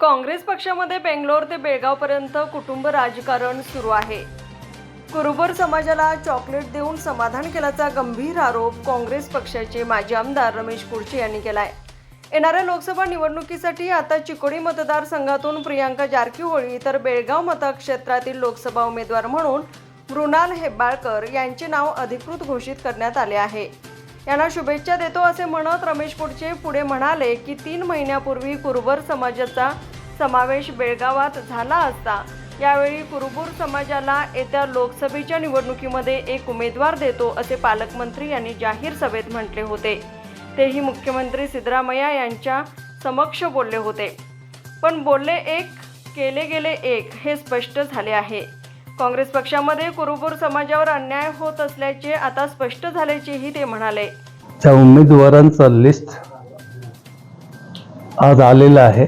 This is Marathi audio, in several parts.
काँग्रेस पक्षामध्ये बेंगलोर ते बेळगावपर्यंत कुटुंब राजकारण सुरू आहे. कुरुबर समाजाला चॉकलेट देऊन समाधान केल्याचा गंभीर आरोप काँग्रेस पक्षाचे माजी आमदार रमेश कुर्चे यांनी केलाय. येणाऱ्या लोकसभा निवडणुकीसाठी आता चिकोडी मतदारसंघातून प्रियांका जारकीहोळी तर बेळगाव मतक्षेत्रातील लोकसभा उमेदवार म्हणून मृणाल हेब्बाळकर यांचे नाव अधिकृत घोषित करण्यात आले आहे. यांना शुभेच्छा देतो असे म्हणत रमेश पुढचे पुढे म्हणाले की तीन महिन्यापूर्वी कुरुबर समाजाचा समावेश बेळगावात झाला असता. यावेळी कुरुबूर समाजाला येत्या लोकसभेच्या निवडणुकीमध्ये एक उमेदवार देतो असे पालकमंत्री यांनी जाहीर सभेत म्हटले होते. तेही मुख्यमंत्री सिद्धरामय्या यांच्या समक्ष बोलले होते. पण बोलले एक केले गेले एक हे स्पष्ट झाले आहे. काँग्रेस पक्षामध्ये कुरुबूर समाजावर अन्याय होत असल्याचे आता स्पष्ट झाल्याचेही ते म्हणाले. त्या उमेदवारांचा लिस्ट आज आलेला आहे.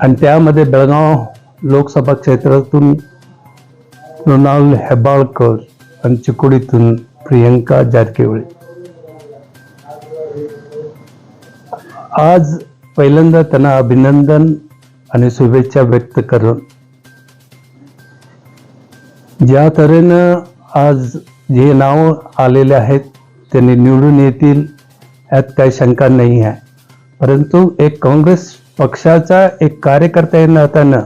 आणि त्यामध्ये बेळगाव लोकसभा क्षेत्रातून मृणाल हेबाळकर आणि चिकोडीतून प्रियंका जारकिहोळी. आज पहिल्यांदा त्यांना अभिनंदन आणि शुभेच्छा व्यक्त करून. ज्या तऱ्हेनं आज जे नाव आलेले आहेत त्यांनी निवडून येतील यात काही शंका नाही आहे. परंतु एक काँग्रेस पक्षाचा एक कार्यकर्ता या नात्यानं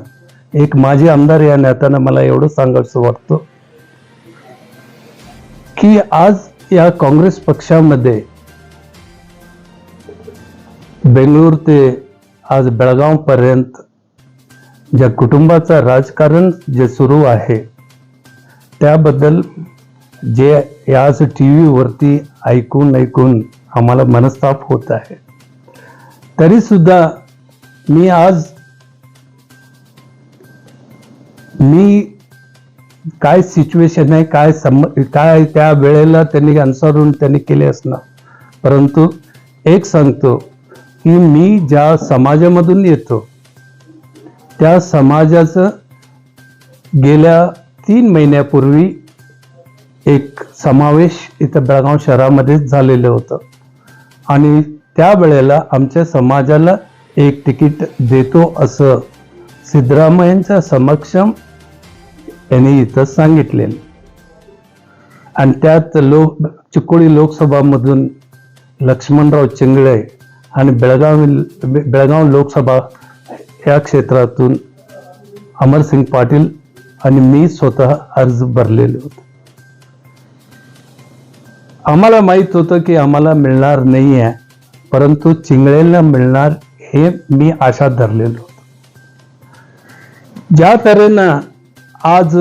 एक माजी आमदार या नात्यानं मला एवढं सांगायचं वाटतं की आज या काँग्रेस पक्षामध्ये बेंगळूर ते आज बेळगावपर्यंत ज्या कुटुंबाचं राजकारण जे सुरू आहे त्याबद्दल जे आज टी व्हीवरती ऐकून ऐकून आम्हाला मनस्ताप होत आहे. तरीसुद्धा मी आज मी काय सिच्युएशन आहे काय सम काय त्या वेळेला त्यांनी अनुसरून त्यांनी केले असणार. परंतु एक सांगतो की मी ज्या समाजामधून येतो त्या समाजाचं गेल्या तीन महिन्यापूर्वी एक समावेश इथं बेळगाव शहरामध्येच झालेलं होतं. आणि त्यावेळेला आमच्या समाजाला एक तिकीट देतो असं सिद्धरामय्यांच्या समक्षम यांनी इथं सांगितलेलं. आणि त्यात लोक चिकोळी लोकसभामधून लक्ष्मणराव चिंगळे आणि बेळगाव बेळगाव लोकसभा या क्षेत्रातून अमरसिंग पाटील आणि मी स्वतः अर्ज भरलेले होते. आम्हाला माहीत होतं की आम्हाला मिळणार नाही आहे परंतु चिंगळेला मिळणार हे मी आशा धरलेलो ज्या तऱ्हेनं आज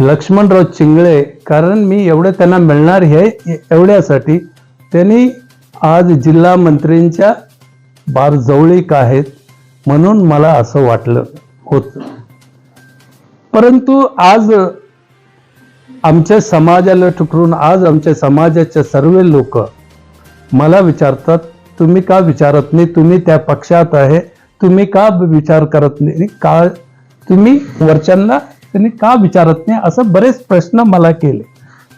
लक्ष्मणराव चिंगळे कारण मी एवढं त्यांना मिळणार हे एवढ्यासाठी त्यांनी आज जिल्हा मंत्रींच्या बार जवळीक आहेत म्हणून मला असं वाटलं होतं. परंतु आज आमच्या समाजाला ठुकरून आज आमच्या समाजाचे सर्व लोक मला विचारतात तुम्ही का विचारत नाही? तुम्ही त्या पक्षात आहे. तुम्ही का विचार करत नाही? का तुम्ही वरच्यांना तुम्ही का विचारत नाही? असं बरेच प्रश्न मला केले.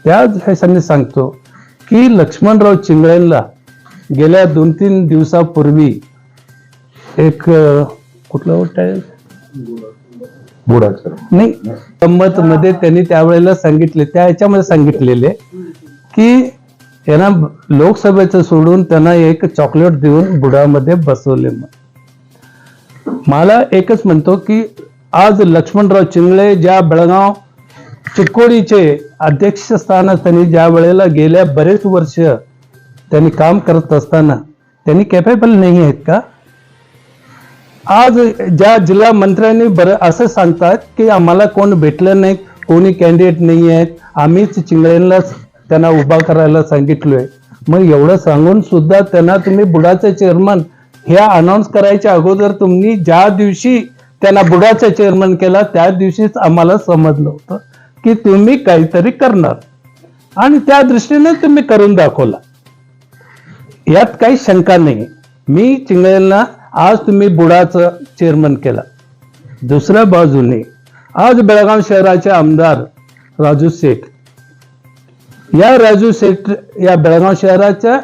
त्या ह्याच्याने सांगतो की लक्ष्मणराव चिंगळेंना गेल्या दोन तीन दिवसापूर्वी एक कुठलं वाटत बुडाचं नाही संमत मध्ये त्यांनी त्यावेळेला सांगितले त्या ह्याच्यामध्ये सांगितलेले की यांना लोकसभेचं सोडून त्यांना एक चॉकलेट देऊन बुडामध्ये बसवले मग. मला एकच म्हणतो की आज लक्ष्मणराव चिंगळे ज्या बेळगाव चिकोडीचे अध्यक्षस्थान त्यांनी ज्या वेळेला गेल्या बरेच वर्ष त्यांनी काम करत असताना त्यांनी कॅपेबल नाही आहेत का? आज ज्या जिल्हा मंत्र्यांनी बरं असं सांगतात की आम्हाला कोण भेटलं नाही कोणी कॅन्डिडेट नाही आहेत आम्हीच चिंगळ्यांनाच त्यांना उभा करायला सांगितलोय. मग एवढं सांगून सुद्धा त्यांना तुम्ही बुडाचे चेअरमन ह्या अनाऊन्स करायच्या अगोदर तुम्ही ज्या दिवशी त्यांना बुडाचा चेअरमन केला त्या दिवशीच आम्हाला समजलं होतं की तुम्ही काहीतरी करणार. आणि त्या दृष्टीने तुम्ही करून दाखवला. यात काही शंका नाही. मी चिंगळ्यांना आज तुम्ही बुडाचं चेअरमन केला. दुसऱ्या बाजूने आज बेळगाव शहराचे आमदार राजू शेठ. या राजू शेठ या बेळगाव शहराच्या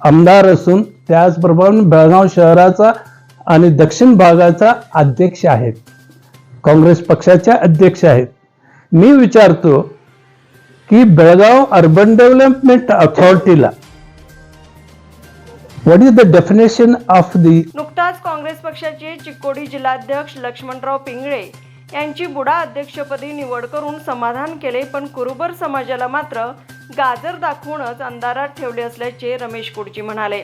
आमदार असून त्याचप्रमाणे बेळगाव शहराचा आणि दक्षिण भागाचा अध्यक्ष आहेत. काँग्रेस पक्षाचे अध्यक्ष आहेत. मी विचारतो की Belgaum urban development अथॉरिटीला what is the definition of the नुकताच काँग्रेस पक्षाचे चिक्कोडी जिल्हाध्यक्ष लक्ष्मणराव पिंगळे यांची बुडा अध्यक्षपदी निवड करून समाधान केले पण कुरुबर समाजाला मात्र गाजर दाखवूनच अंधारात ठेवले असल्याचे रमेश कुडची म्हणाले.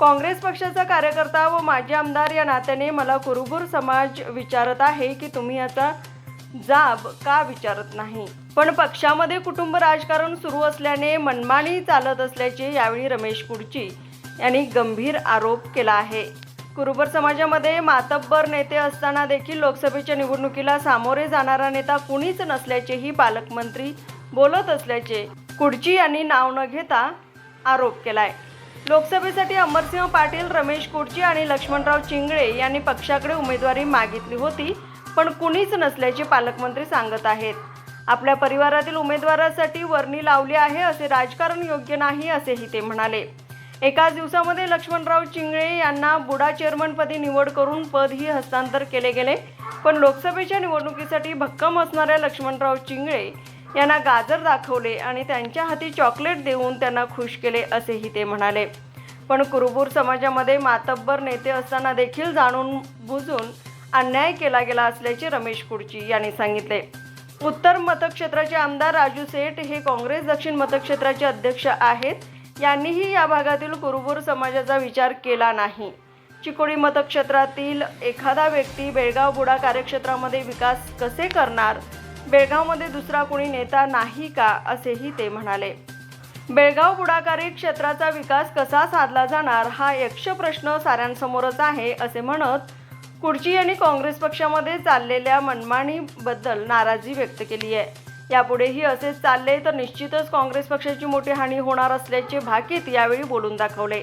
काँग्रेस पक्षाचा कार्यकर्ता व माजी आमदार या नात्याने मला कुरुबुर समाज विचारत आहे की तुम्ही याचा जाब का विचारत नाही? पण पक्षामध्ये कुटुंब राजकारण सुरू असल्याने मनमानी चालत असल्याचे यावेळी रमेश कुडची यांनी गंभीर आरोप केला आहे. कुरुबर समाजामध्ये मातब्बर नेते असताना देखील लोकसभेच्या निवडणुकीला सामोरे जाणारा नेता कुणीच नसल्याचेही पालकमंत्री बोलत असल्याचे कुडची यांनी नाव न घेता आरोप केलाय. लोकसभेसाठी अमरसिंह पाटील रमेश कुडची आणि लक्ष्मणराव चिंगळे यांनी पक्षाकडे उमेदवारी मागितली होती पण कुणीच नसल्याचे पालकमंत्री सांगत आहेत. आपल्या परिवारातील उमेदवारासाठी वर्णी लावली आहे असे राजकारण योग्य नाही असेही ते म्हणाले. एकाच दिवसामध्ये लक्ष्मणराव चिंगळे यांना बुडा चेअरमनपदी निवड करून पदही हस्तांतर केले गेले. पण लोकसभेच्या निवडणुकीसाठी भक्कम असणाऱ्या लक्ष्मणराव चिंगळे यांना गाजर दाखवले आणि त्यांच्या हाती चॉकलेट देऊन त्यांना खुश केले असेही ते म्हणाले. पण कुरुबूर समाजामध्ये मातब्बर नेते असताना देखील जाणून बुजून अन्याय केला गेला असल्याचे रमेश कुडची यांनी सांगितले. उत्तर मतक्षेत्राचे आमदार राजू सेठ हे काँग्रेस दक्षिण मतक्षेत्राचे अध्यक्ष आहेत. यांनीही या भागातील कुरुबूर समाजाचा विचार केला नाही. चिकोडी मतक्षेत्रातील एखादा व्यक्ती बेळगाव बुडा कार्यक्षेत्रामध्ये विकास कसे करणार? बेळगावमध्ये दुसरा कोणी नेता नाही का? असेही ते म्हणाले. बेळगाव बुडाकारी क्षेत्राचा विकास कसा साधला जाणार? हा यक्ष प्रश्न साऱ्यांसमोरच आहे असे म्हणत कुडची यांनी काँग्रेस पक्षामध्ये चाललेल्या मनमानीबद्दल नाराजी व्यक्त केली आहे. यापुढेही असेच चालले तर निश्चितच काँग्रेस पक्षाची मोठी हानी होणार असल्याचे भाकीत यावेळी बोलून दाखवले.